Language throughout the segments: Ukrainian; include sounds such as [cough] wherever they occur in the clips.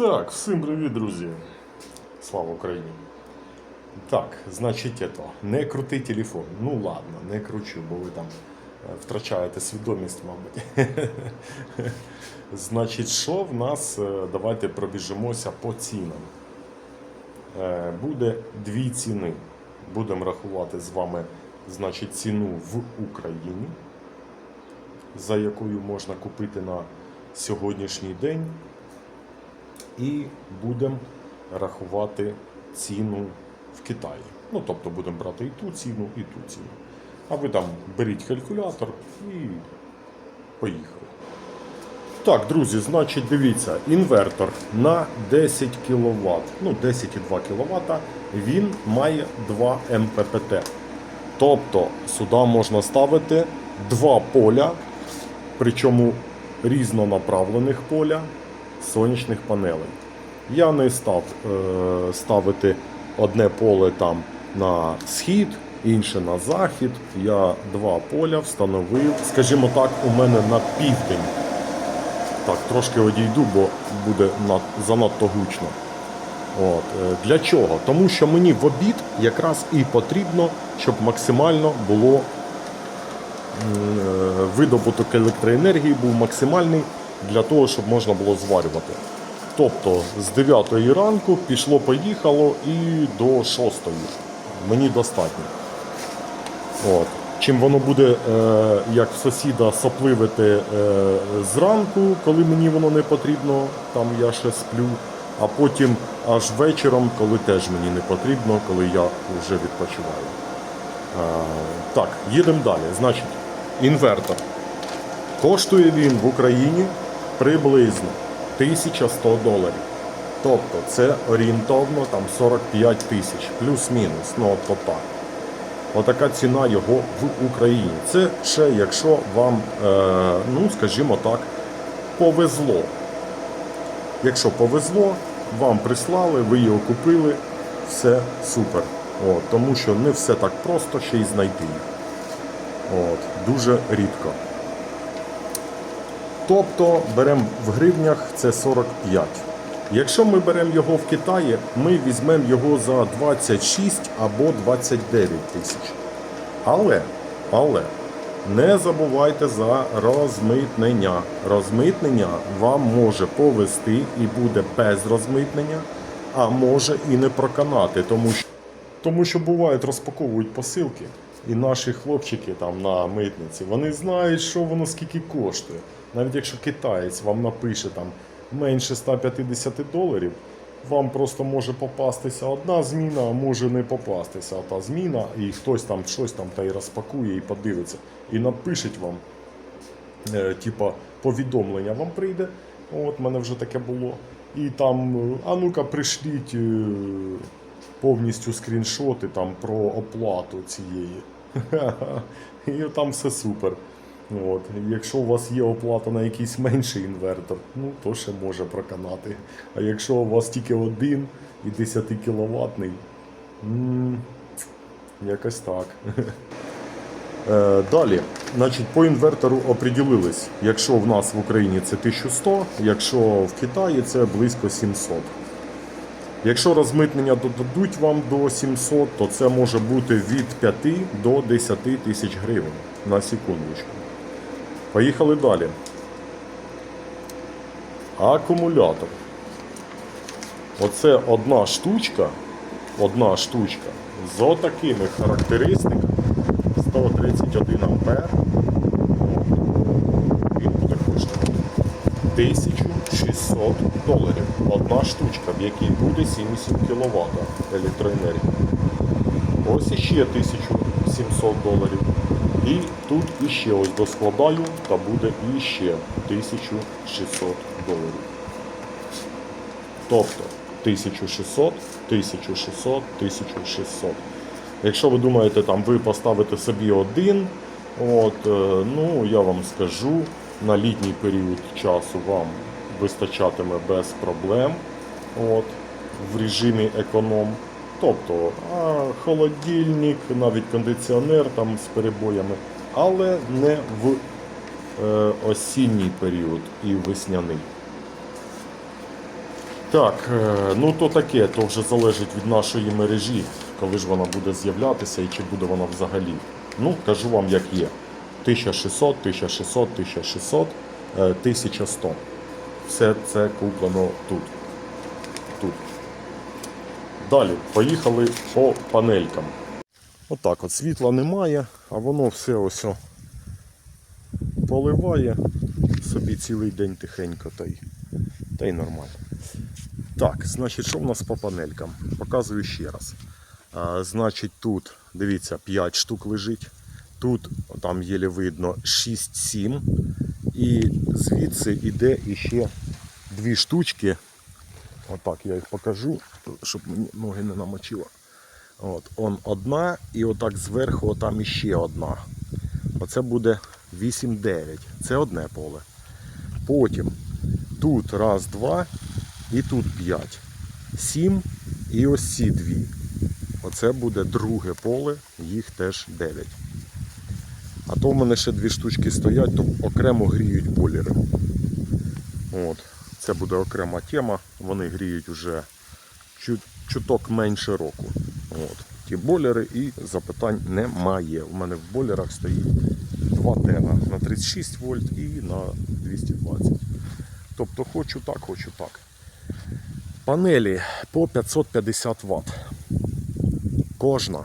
Так, всім привіт, друзі. Слава Україні. Так, значить, это, не крути телефон. Ну ладно, не кручу, бо ви там е, втрачаєте свідомість, мабуть. [laughs] Значить, що в нас? е, Давайте пробіжимося по цінам. Е, Буде дві ціни. Будемо рахувати з вами значить, ціну в Україні, за якою можна купити на сьогоднішній день і будемо рахувати ціну в Китаї. Ну, тобто будемо брати і ту ціну, і ту ціну. А ви там беріть калькулятор і поїхали. Так, друзі, значить, дивіться, інвертор на 10 кВт, ну 10,2 кВт, він має 2 МППТ. Тобто сюди можна ставити два поля, причому різнонаправлених поля сонячних панелей. Я не став е, ставити одне поле там на схід, інше на захід. Я два поля встановив. Скажімо так, у мене на південь. Так, трошки одійду, бо буде на- занадто гучно. От. е, Для чого? Тому що мені в обід якраз і потрібно, щоб максимально було е, видобуток електроенергії був максимальний для того, щоб можна було зварювати. Тобто з 9 ранку пішло-поїхало і до 6. Мені достатньо. От. Чим воно буде, е, як сусіда, сопливити е, зранку, коли мені воно не потрібно, там я ще сплю, а потім аж вечором, коли теж мені не потрібно, коли я вже відпочиваю. Е, так, їдемо далі. Значить, інвертор. Коштує він в Україні приблизно 1100 доларів. Тобто це орієнтовно там 45 тисяч, плюс-мінус, ну от так. Отака ціна його в Україні. Це ще якщо вам, е, ну скажімо так, повезло. Якщо повезло, вам прислали, ви його купили, все супер. От, тому що не все так просто ще й знайти їх. От, дуже рідко. Тобто беремо в гривнях це 45. Якщо ми беремо його в Китаї, ми візьмемо його за 26 або 29 тисяч. Але, але не забувайте за розмитнення. Розмитнення вам може повести і буде без розмитнення, а може і не проканати, тому що тому що бувають, розпаковують посилки, і наші хлопчики там на митниці, вони знають, що воно скільки коштує. Навіть якщо китаєць вам напише там менше 150 доларів, вам просто може попастися одна зміна, а може не попастися та зміна, і хтось там щось там та й розпакує і подивиться, і напишуть вам е, типа повідомлення вам прийде. От мене вже таке було. І там, е, а ну-ка, пришліть е, повністю скріншоти там про оплату цієї. [laughs] І там все супер. От. Якщо у вас є оплата на якийсь менший інвертор, ну то ще може проканати. А якщо у вас тільки один і 10 кіловатний, якось так. [laughs] Е, Далі, значить, по інвертору оприділились. Якщо в нас в Україні це 1100, якщо в Китаї це близько 700. Якщо розмитнення додадуть вам до 700, то це може бути від 5 до 10 тисяч гривень на секундочку. Поїхали далі. Акумулятор. Оце одна штучка, одна штучка з отакими характеристиками 131 ампер. Він буде коштувати 1600 доларів. Одна штучка, в якій буде 70 кВт електроенергії. Ось іще 1700 доларів. І тут іще ось доскладаю, та буде іще 1600 доларів. Тобто 1600, 1600, 1600. Якщо ви думаєте, там ви поставите собі один, от, е, ну я вам скажу, на літній період часу вам вистачатиме без проблем от, в режимі економ. Тобто холодильник, навіть кондиціонер там з перебоями, але не в е, осінній період і весняний. Так, е, ну то таке, то вже залежить від нашої мережі, коли ж вона буде з'являтися і чи буде вона взагалі. Ну, кажу вам, як є. 1600, 1600, 1600, е, 1100. Все це куплено. Тут. Далі, поїхали по панелькам. Отак от світла немає, а воно все ось поливає собі цілий день тихенько та й, та й нормально. Так, значить, що в нас по панелькам? Показую ще раз. А, значить, тут, дивіться, 5 штук лежить. Тут там єлі видно 6-7. І звідси йде іще дві штучки. Отак я їх покажу, щоб мені ноги не намочило. От, он одна, і отак зверху там іще одна. Оце буде 8-9. Це одне поле. Потім тут раз, два, і тут 5. 7 і ось ці дві. Оце буде друге поле, їх теж 9. А то в мене ще дві штучки стоять, то окремо гріють боліри. От. Це буде окрема тема. Вони гріють вже чуток менше року. От. Ті болери і запитань немає. У мене в болерах стоїть два тена на 36 вольт і на 220. Тобто хочу так, хочу так. Панелі по 550 Вт. Кожна.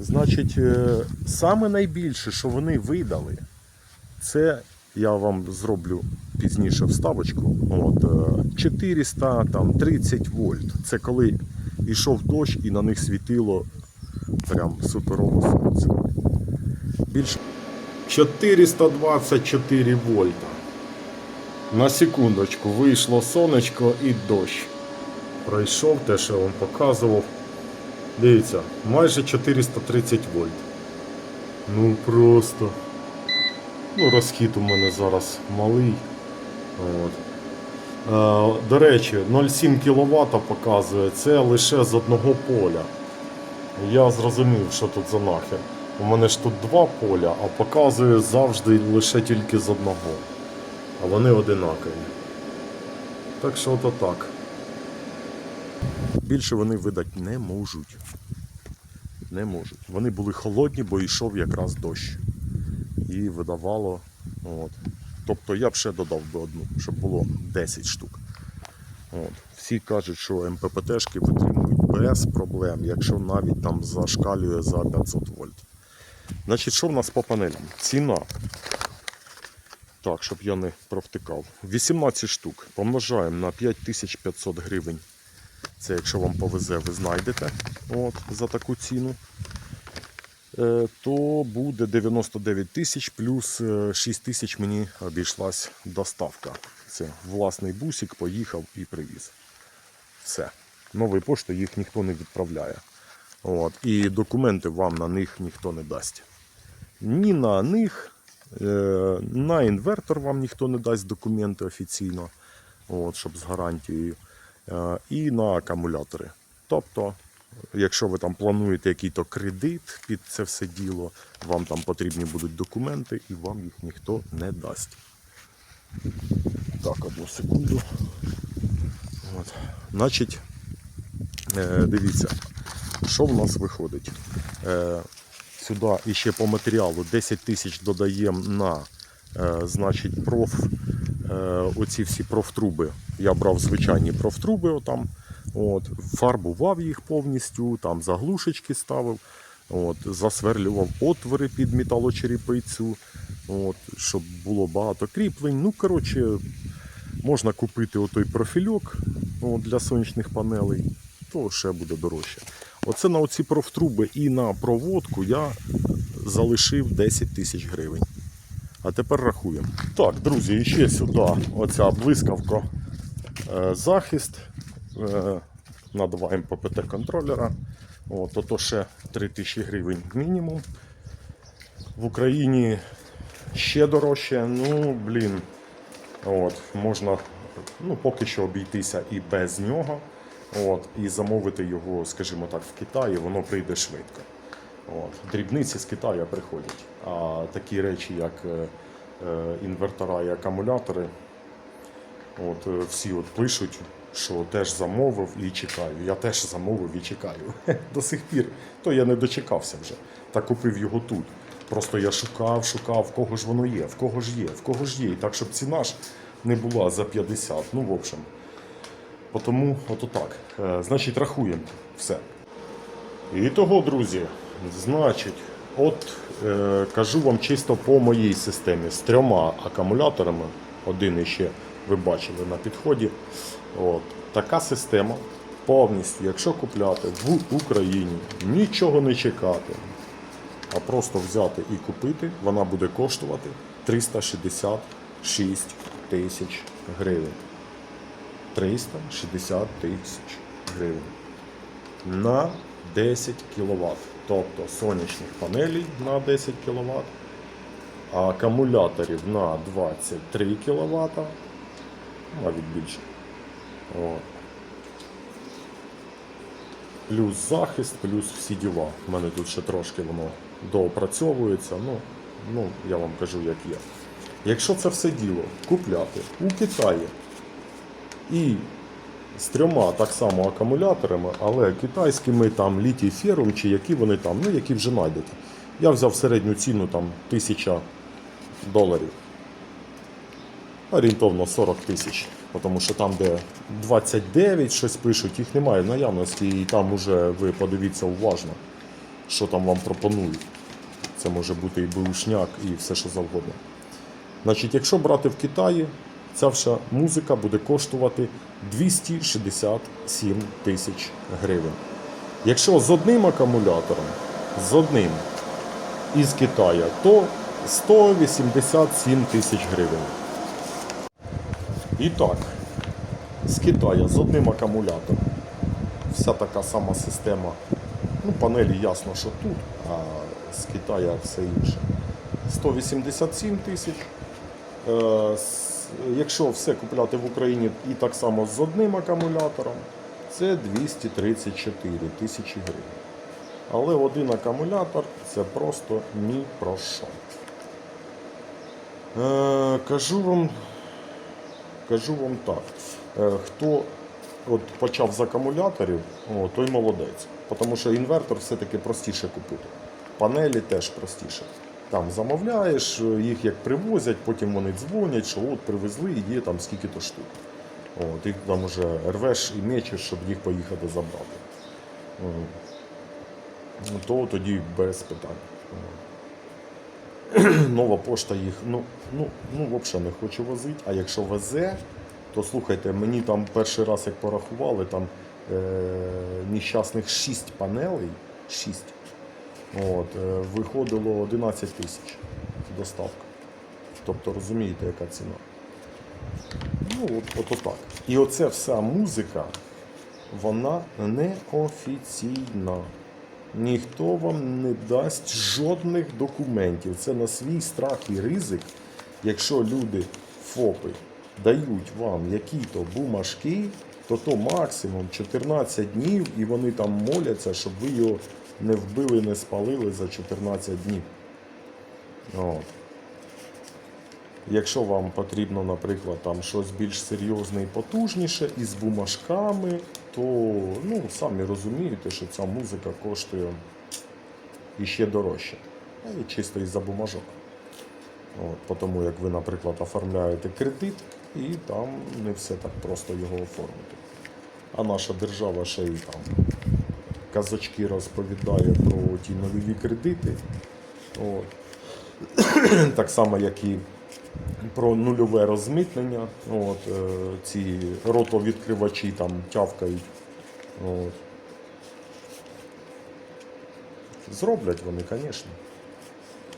Значить, е, саме найбільше, що вони видали, це я вам зроблю пізніше вставочку. От, е, 400, там, 30 вольт. Це коли йшов дощ і на них світило прям суперово сонце. Більше 424 вольта. На секундочку вийшло сонечко і дощ. Пройшов те, що я вам показував. Дивіться, майже 430 вольт. Ну просто. Ну, розхід у мене зараз малий. От. Е, до речі, 0,7 кВт показує це лише з одного поля. Я зрозумів, що тут за нахер. У мене ж тут два поля, а показує завжди лише тільки з одного. А вони одинакові. Так що ото так. Більше вони видати не можуть. Не можуть. Вони були холодні, бо йшов якраз дощ. І видавало. От. Тобто я б ще додав би одну, щоб було 10 штук. От. Всі кажуть, що МППТшки витримують без проблем, якщо навіть там зашкалює за 500 вольт. Значить, що в нас по панелям? Ціна. Так, щоб я не провтикав. 18 штук помножаємо на 5500 гривень. Це якщо вам повезе, ви знайдете от, за таку ціну. Е, То буде 99 тисяч плюс е, 6 тисяч мені обійшлась доставка. Це власний бусик поїхав і привіз. Все. Нової пошти їх ніхто не відправляє. От. І документи вам на них ніхто не дасть. Ні на них, е, на інвертор вам ніхто не дасть документи офіційно, от, щоб з гарантією. Е, І на акумулятори. Тобто, якщо ви там плануєте якийсь кредит під це все діло, вам там потрібні будуть документи і вам їх ніхто не дасть. Так, одну секунду. От. Значить, е, дивіться, що в нас виходить. Е, сюди іще по матеріалу 10 тисяч додаємо на е, значить, проф, оці всі профтруби. Я брав звичайні профтруби отам. От, фарбував їх повністю, там заглушечки ставив, от, засверлював отвори під металочерепицю, от, щоб було багато кріплень. Ну, коротше, можна купити отой профільок от, для сонячних панелей, то ще буде дорожче. Оце на оці профтруби і на проводку я залишив 10 тисяч гривень. А тепер рахуємо. Так, друзі, і ще сюди оця блискавка е, захист на 2 МППТ контролера. От, ото ще 3 тисячі гривень мінімум. В Україні ще дорожче, ну, блін, от, можна ну, поки що обійтися і без нього. От, і замовити його, скажімо так, в Китаї, воно прийде швидко. От. Дрібниці з Китаю приходять. А такі речі, як е, е, інвертора і акумулятори, От е, всі от пишуть, що теж замовив і чекаю. Я теж замовив і чекаю. [laughs] До сих пір. То я не дочекався вже. Та купив його тут. Просто я шукав, шукав, в кого ж воно є, в кого ж є, в кого ж є. І так, щоб ціна ж не була за 50. Ну, в общем. Тому ото так. Е, Значить, рахуємо все. І того, друзі, значить, от е, кажу вам чисто по моїй системі з трьома акумуляторами. Один іще ви бачили на підході. От. Така система повністю, якщо купляти в Україні, нічого не чекати, а просто взяти і купити, вона буде коштувати 366 тисяч гривень. 360 тисяч гривень на 10 кВт. Тобто сонячних панелей на 10 кВт, акумуляторів на 23 кВт, навіть більше. От. Плюс захист, плюс всі діла. У мене тут ще трошки воно доопрацьовується. Ну, ну, я вам кажу, як є. Якщо це все діло купляти у Китаї і з трьома так само акумуляторами, але китайськими там літій ферум чи які вони там, ну які вже знайдете. Я взяв середню ціну там 1000 доларів. Орієнтовно 40 тисяч. Тому що там, де 29 щось пишуть, їх немає в наявності, і там уже ви подивіться уважно, що там вам пропонують. Це може бути і беушняк, і все що завгодно. Значить, якщо брати в Китаї, ця вся музика буде коштувати 267 тисяч гривень. Якщо з одним акумулятором, з одним із Китаю, то 187 тисяч гривень. І так, з Китаю з одним акумулятором. Вся така сама система. Ну, панелі ясно, що тут, а з Китаю все інше. 187 тисяч. Е, Якщо все купляти в Україні і так само з одним акумулятором, це 234 тисячі гривень. Але один акумулятор це просто ні про що. Е, кажу вам, кажу вам так. Е, хто от почав з акумуляторів, о, той молодець. Тому що інвертор все-таки простіше купити. Панелі теж простіше. Там замовляєш, їх як привозять, потім вони дзвонять, що от привезли і є там скільки-то штук. От, їх там вже рвеш і мечеш, щоб їх поїхати забрати. Ну, То тоді без питань. [clears throat] Нова пошта їх, ну, ну, ну взагалі не хоче возити. А якщо везе, то слухайте, мені там перший раз як порахували, там е, нещасних 6 панелей, 6, от, е, виходило 11 тисяч доставка. Тобто розумієте, яка ціна. Ну, от, от отак. І оце вся музика, вона неофіційна. Ніхто вам не дасть жодних документів. Це на свій страх і ризик, якщо люди ФОПи дають вам які-то бумажки, то то максимум 14 днів, і вони там моляться, щоб ви його не вбили, не спалили за 14 днів. От. Якщо вам потрібно, наприклад, там щось більш серйозне і потужніше із бумажками, то ну, самі розумієте, що ця музика коштує іще дорожче. І чисто із-за бумажок. От, тому як ви, наприклад, оформляєте кредит, і там не все так просто його оформити. А наша держава ще й там казочки розповідає про ті нульові кредити. От. [clears throat] так само, як і про нульове розмитнення. От, е, ці ротовідкривачі там тявкають. От. Зроблять вони, звісно,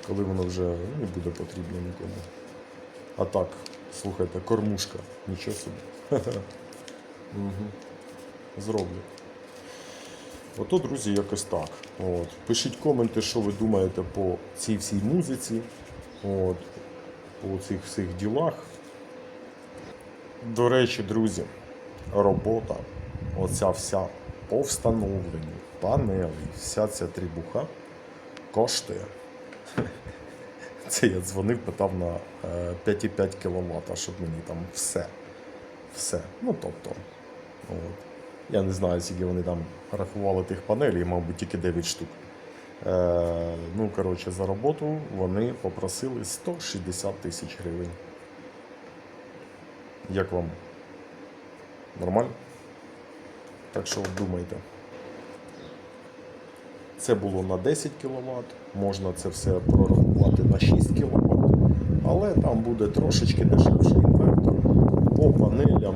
коли воно вже не буде потрібно нікому. А так, слухайте, кормушка, нічого собі. [laughs] Зроблять. Ото, друзі, якось так. От. Пишіть коменти, що ви думаєте по цій всій музиці, от, по цих всіх ділах. До речі, друзі, робота, оця вся по встановленню панелей, вся ця трібуха коштує. [laughs] Це я дзвонив, питав на е, 5,5 кВт, щоб мені там все. Все. Ну тобто, от. я не знаю, скільки вони там рахували тих панелей, мабуть, тільки 9 штук. Е, ну, коротше, за роботу вони попросили 160 тисяч гривень. Як вам? Нормально? Так що думайте. Це було на 10 кВт, можна це все прорахувати на 6 кВт, але там буде трошечки дешевший інвертор. По панелям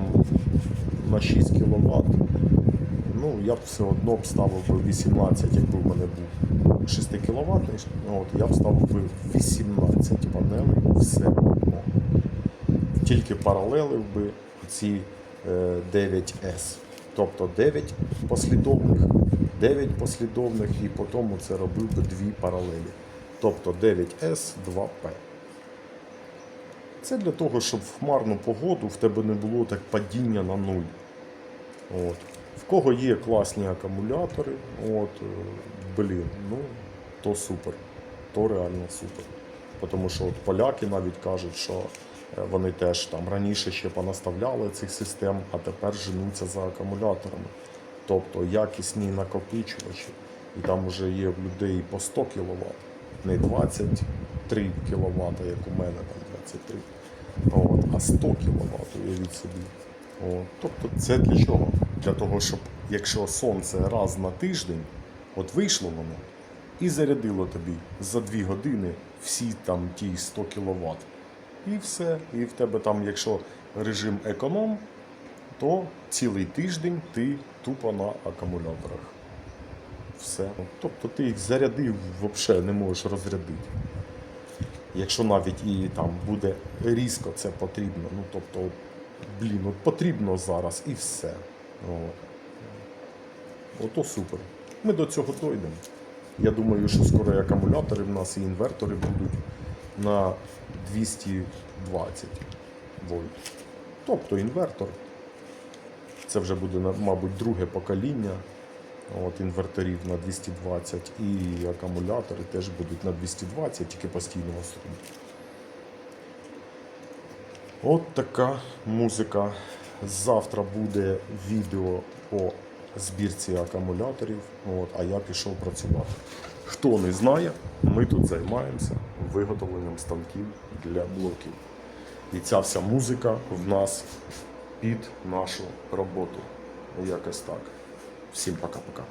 на 6 кВт. Ну, я б все одно б ставив би 18, якби в мене був 6 кВт, от, я б ставив би 18 панелей все одно. Тільки паралелив би ці е, 9S. Тобто 9 послідовних, 9 послідовних і потім це робив би дві паралелі. Тобто 9S, 2P. Це для того, щоб в хмарну погоду в тебе не було так падіння на нуль. От. В кого є класні акумулятори, от, е, блін, ну, то супер. То реально супер. Тому що от поляки навіть кажуть, що е, вони теж там раніше ще понаставляли цих систем, а тепер женуться за акумуляторами. Тобто якісні накопичувачі. І там вже є в людей по 100 кВт, не 23 кВт, як у мене там 23. От, а 100 кВт, уявіть собі. От. Тобто це для чого? Для того, щоб якщо сонце раз на тиждень, от вийшло воно і зарядило тобі за 2 години всі там ті 100 кВт. І все. І в тебе там, якщо режим економ, то цілий тиждень ти тупо на акумуляторах. Все. Тобто ти їх зарядив, взагалі не можеш розрядити. Якщо навіть і там буде різко це потрібно, ну тобто, блін, от потрібно зараз і все. От. Ото супер. Ми до цього дійдемо. Я думаю, що скоро і акумулятори в нас і інвертори будуть на 220 вольт. Тобто інвертор. Це вже буде, мабуть, друге покоління от, інверторів на 220 і акумулятори теж будуть на 220, тільки постійного струму. От така музика. Завтра буде відео по збірці акумуляторів, от, а я пішов працювати. Хто не знає, ми тут займаємося виготовленням станків для блоків. І ця вся музика в нас під нашу роботу. Якось так. Всім пока-пока.